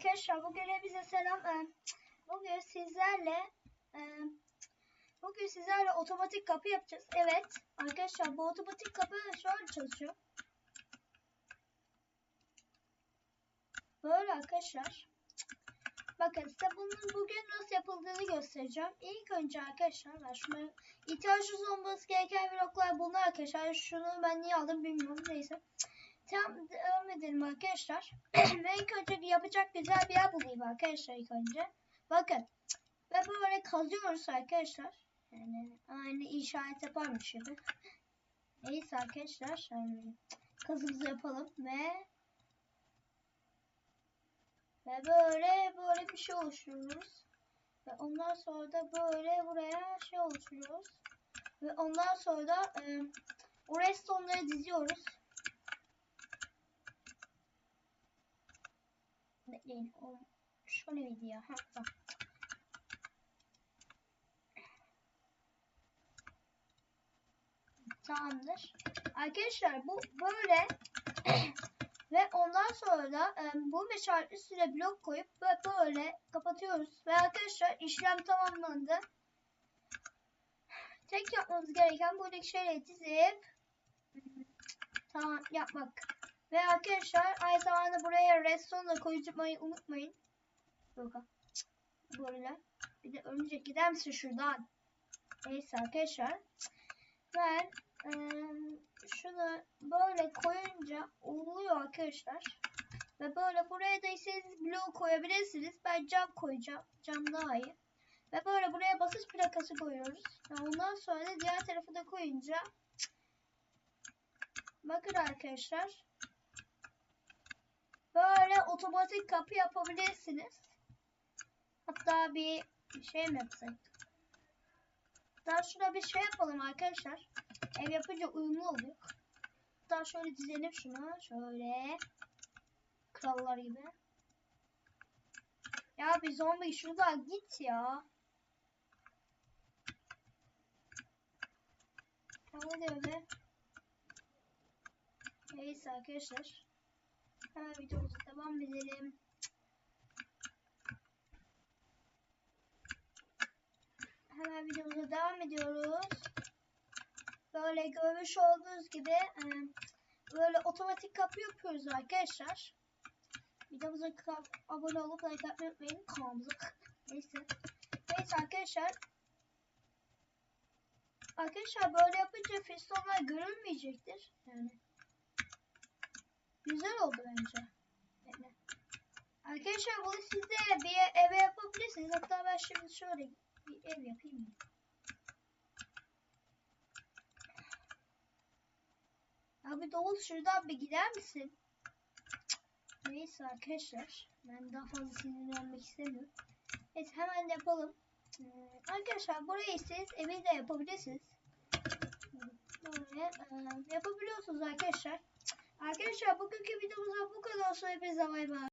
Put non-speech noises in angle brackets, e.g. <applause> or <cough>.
arkadaşlar bugün hepinize selam. Bugün sizlerle bugün sizlerle otomatik kapı yapacağız. Evet arkadaşlar bu otomatik kapı şöyle çalışıyor. Böyle arkadaşlar. Bakın size bunun bugün nasıl yapıldığını göstereceğim. İlk önce arkadaşlar ben şuna ihtiyacınız olması gereken bloklar bunlar arkadaşlar. Şunu ben niye aldım bilmiyorum. Neyse. Tamam devam edelim arkadaşlar. <clears throat> İlk önce yapacak güzel bir yer bulayım arkadaşlar ilk önce. Bakın. Ve böyle kazıyoruz arkadaşlar. Yani aynı işaret yaparmış gibi. Neyse arkadaşlar. Yani kazımızı yapalım ve ve böyle böyle bir şey oluşturuyoruz. Ve ondan sonra da böyle buraya şey oluşturuyoruz. Ve ondan sonra da e, o restonları diziyoruz. Bekleyin. O, şu ne video? Ha, tamam. Tamamdır. Arkadaşlar bu böyle <clears throat> ve ondan sonra da e, bu meşale üstüne blok koyup böyle kapatıyoruz. Ve arkadaşlar işlem tamamlandı. Tek yapmamız gereken buradaki şeyleri dizip tamam yapmak. Ve arkadaşlar aynı zamanda buraya redstone da koymayı unutmayın. Yok. Böyle. Bir de örümcek gider misin şuradan? Neyse arkadaşlar. Ben e, şunu böyle koyunca oluyor arkadaşlar. Ve böyle buraya da istediğiniz bloğu koyabilirsiniz. Ben cam koyacağım. Cam daha iyi. Ve böyle buraya basınç plakası koyuyoruz. Ve ondan sonra da diğer tarafı da koyunca bakın arkadaşlar otomatik kapı yapabilirsiniz. Hatta bir şey mi yapsak? Daha şuna bir şey yapalım arkadaşlar. Ev yapınca uyumlu oluyor. Daha şöyle dizelim şunu. Şöyle. Krallar gibi. Ya bir zombi şuradan git ya. Tamam öyle. Neyse arkadaşlar. Hemen videomuza devam edelim. Hemen videomuza devam ediyoruz. Böyle görmüş olduğunuz gibi e, böyle otomatik kapı yapıyoruz arkadaşlar. Videomuza abone olup like atmayı unutmayın. Kanalımıza <laughs> neyse. Neyse arkadaşlar. Arkadaşlar böyle yapınca fistonlar görülmeyecektir. Yani güzel oldu bence. Arkadaşlar bunu siz de bir eve yapabilirsiniz. Hatta ben şimdi şöyle bir ev yapayım. Abi Doğul şuradan bir gider misin? Neyse arkadaşlar. Ben daha fazla sinirlenmek istemiyorum. Evet hemen yapalım. Ee, arkadaşlar burayı siz evi de yapabilirsiniz. Böyle e, yapabiliyorsunuz arkadaşlar. Arkadaşlar bugünkü videomuzda bu kadar olsun. Hepinize bay bay.